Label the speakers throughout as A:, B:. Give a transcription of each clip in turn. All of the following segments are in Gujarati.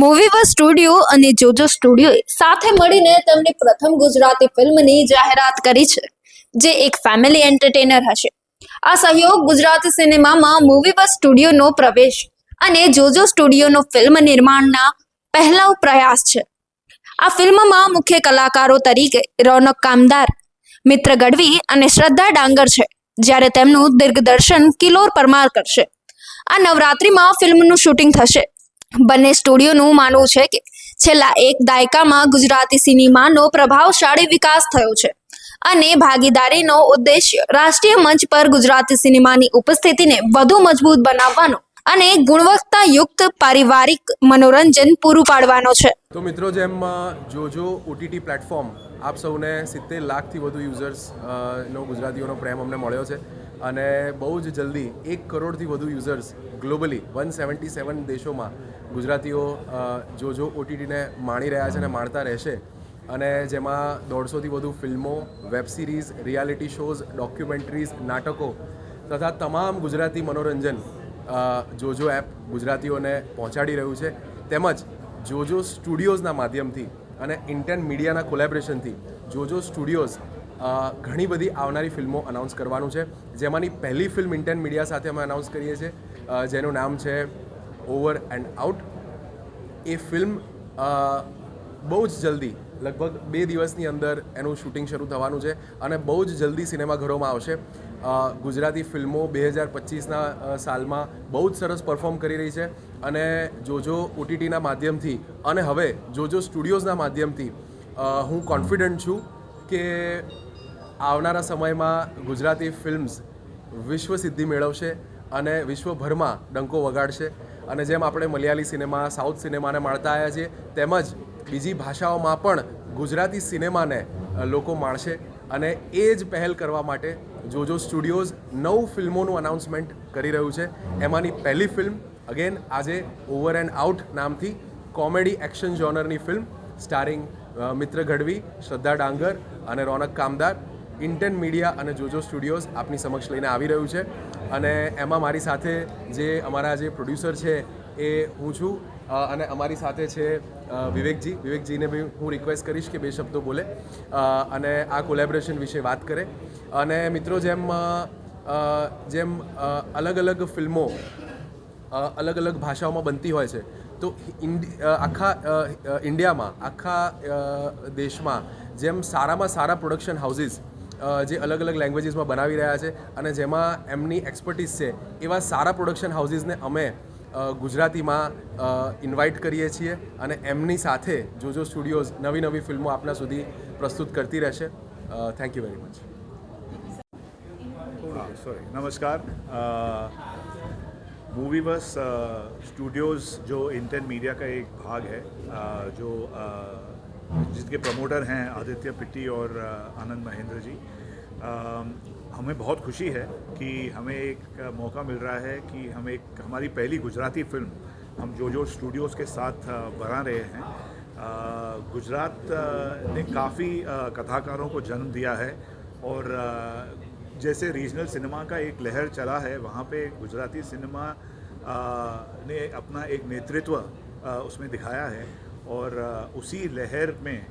A: મૂવીવર સ્ટુડિયો અને જોજો સ્ટુડિયોએ સાથે મળીને તેમની પ્રથમ ગુજરાતી ફિલ્મની જાહેરાત કરી છે, જે એક ફેમિલી એન્ટરટેનર હશે. આ સહયોગ ગુજરાતી સિનેમામાં મૂવીવર સ્ટુડિયોનો પ્રવેશ અને જોજો સ્ટુડિયોનો ફિલ્મ નિર્માણના પહેલો પ્રયાસ છે. આ ફિલ્મમાં મુખ્ય કલાકારો તરીકે રોનક કામદાર, મિત્ર ગઢવી અને શ્રદ્ધા ડાંગર છે, જ્યારે તેમનું દિગ્દર્શન કિલોર પરમાર કરશે. આ નવરાત્રિમાં ફિલ્મનું શૂટિંગ થશે. બંને સ્ટુડિયોનું માનવું છે કે છેલ્લા એક દાયકામાં ગુજરાતી સિનેમાનો પ્રભાવશાળી વિકાસ થયો છે. અને ભાગીદારીનો ઉદ્દેશ્ય રાષ્ટ્રીય મંચ પર ગુજરાતી સિનેમાની ઉપસ્થિતિને વધુ મજબૂત બનાવવાનો અને ગુણવત્તાયુક્ત પારિવારિક મનોરંજન પૂરું પાડવાનો છે.
B: તો મિત્રો જેમ જોજો ઓટીટી પ્લેટફોર્મ આપ સૌને સિત્તેર લાખથી વધુ યુઝર્સ નો ગુજરાતીઓનો પ્રેમ અમને મળ્યો છે. અને બહુ જ જલ્દી એક કરોડથી વધુ users globally one seventy seven દેશોમાં ગુજરાતીઓ જોજો ઓટીટીને માણી રહ્યા છે અને માણતા રહેશે. અને જેમાં દોઢસોથી વધુ ફિલ્મો web series reality shows documentaries નાટકો તથા તમામ ગુજરાતી મનોરંજન જોજો એપ ગુજરાતીઓને પહોંચાડી રહ્યું છે. તેમજ જોજો સ્ટુડિયોઝના માધ્યમથી અને ઇન્ટેન મીડિયાના કોલેબરેશનથી જોજો સ્ટુડિયોઝ ઘણી બધી આવનારી ફિલ્મો અનાઉન્સ કરવાનું છે. જેમાંની પહેલી ફિલ્મ ઇન્ટેન મીડિયા સાથે અમે અનાઉન્સ કરીએ છીએ જેનું નામ છે ઓવર એન્ડ આઉટ એ ફિલ્મ બહુ જ જલ્દી, લગભગ બે દિવસની અંદર એનું શૂટિંગ શરૂ થવાનું છે અને બહુ જ જલ્દી સિનેમાઘરોમાં આવશે. ગુજરાતી ફિલ્મો બે હજાર પચીસના સાલમાં બહુ જ સરસ પરફોર્મ કરી રહી છે અને જોજો ઓટીટીના માધ્યમથી અને હવે જોજો સ્ટુડિયોઝના માધ્યમથી હું કોન્ફિડન્ટ છું કે આવનારા સમયમાં ગુજરાતી ફિલ્મ્સ વિશ્વ સિદ્ધિ મેળવશે અને વિશ્વભરમાં ડંકો વગાડશે. અને જેમ આપણે મલયાલી સિનેમા, સાઉથ સિનેમાને માણતા આવ્યા છીએ, તેમજ બીજી ભાષાઓમાં પણ ગુજરાતી સિનેમાને લોકો માણશે. અને એ જ પહેલ કરવા માટે જોજો સ્ટુડિયોઝ નવ ફિલ્મોનું અનાઉન્સમેન્ટ કરી રહ્યું છે. એમાંની પહેલી ફિલ્મ અગેન આજે ઓવર એન્ડ આઉટ નામથી કોમેડી એક્શન જોનરની ફિલ્મ સ્ટારિંગ મિત્ર ગઢવી, શ્રદ્ધા ડાંગર અને રોનક કામદાર. ઇન્ટેન મીડિયા અને જોજો સ્ટુડિયોઝ આપની સમક્ષ લઈને આવી રહ્યું છે. અને એમાં મારી સાથે જે અમારા જે પ્રોડ્યુસર છે એ હું છું. અને અમારી સાથે છે વિવેકજી. વિવેકજીને બી હું રિક્વેસ્ટ કરીશ કે બે શબ્દો બોલે. અને આ કોલેબરેશન વિશે વાત કરે. અને મિત્રો જેમ જેમ અલગ અલગ ફિલ્મો અલગ અલગ ભાષાઓમાં બનતી હોય છે, તો આખા ઇન્ડિયામાં, આખા દેશમાં જેમ સારામાં સારા પ્રોડક્શન હાઉસીસ જે અલગ અલગ લેંગ્વેજીસમાં બનાવી રહ્યા છે અને જેમાં એમની એક્સપર્ટીસ છે એવા સારા પ્રોડક્શન હાઉસીસને અમે અ, ગુજરાતીમાં ઇન્વાઇટ કરીએ છીએ અને એમની સાથે જોજો સ્ટુડિયોઝ નવી નવી ફિલ્મો આપના સુધી પ્રસ્તુત કરતી રહેશે thank you very much
C: sorry नमस्कार मूवी बस स्टूडियोज़ जो इंटेन मीडिया का एक भाग है अ, जो अ, जिसके प्रमोटर हैं आदित्य पिट्टी और आनंद महेंद्र जी। हमें बहुत खुशी है कि हमें एक मौका मिल रहा है कि हम एक, हमारी पहली गुजराती फ़िल्म हम जो जो स्टूडियोज़ के साथ बना रहे हैं। गुजरात ने काफ़ी कथाकारों को जन्म दिया है और जैसे रीजनल सिनेमा का एक लहर चला है, वहाँ पे गुजराती सिनेमा ने अपना एक नेतृत्व उसमें दिखाया है। और उसी लहर में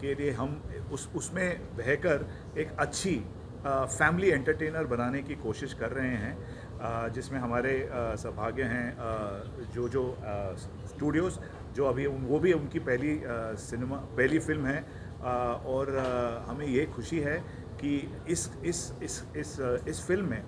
C: के लिए हम उस, उसमें बहकर एक अच्छी फैमिली एंटरटेनर बनाने की कोशिश कर रहे हैं। जिसमें हमारे सौभाग्य हैं जो जो स्टूडियोज़ जो अभी वो भी उनकी पहली सिनेमा, पहली फ़िल्म है। और हमें ये खुशी है कि इस इस इस इस इस फ़िल्म में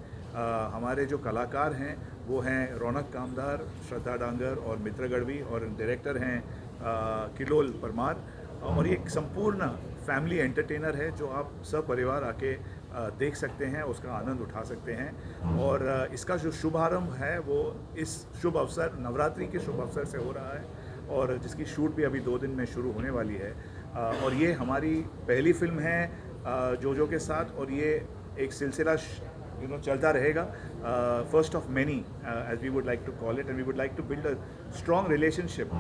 C: हमारे जो कलाकार हैं, वो हैं रौनक कामदार, श्रद्धा डांगर और मित्र गढ़वी और डायरेक्टर हैं किलोल परमार। और ये एक संपूर्ण फैमिली एंटरटेनर है जो आप सब परिवार आके देख सकते हैं, उसका आनंद उठा सकते हैं। और इसका जो शुभारंभ है, वो इस शुभ अवसर, नवरात्रि के शुभ अवसर से हो रहा है। और जिसकी शूट भी अभी दो दिन में शुरू होने वाली है। और ये हमारी पहली फ़िल्म है जोजो के साथ। और ये एक सिलसिला यू नो चलता रहेगा। First of many as we would like to call it and we would like to build a strong relationship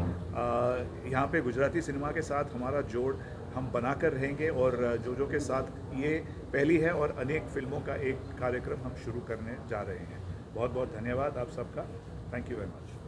C: यहाँ पे गुजराती सिनेमा के साथ हमारा जोड़ हम बना कर रहेंगे, और जो जो के साथ ये पहली है, और अनेक फ़िल्मों का एक कार्यक्रम हम शुरू करने जा रहे हैं। बहुत बहुत धन्यवाद आप सबका। Thank you very much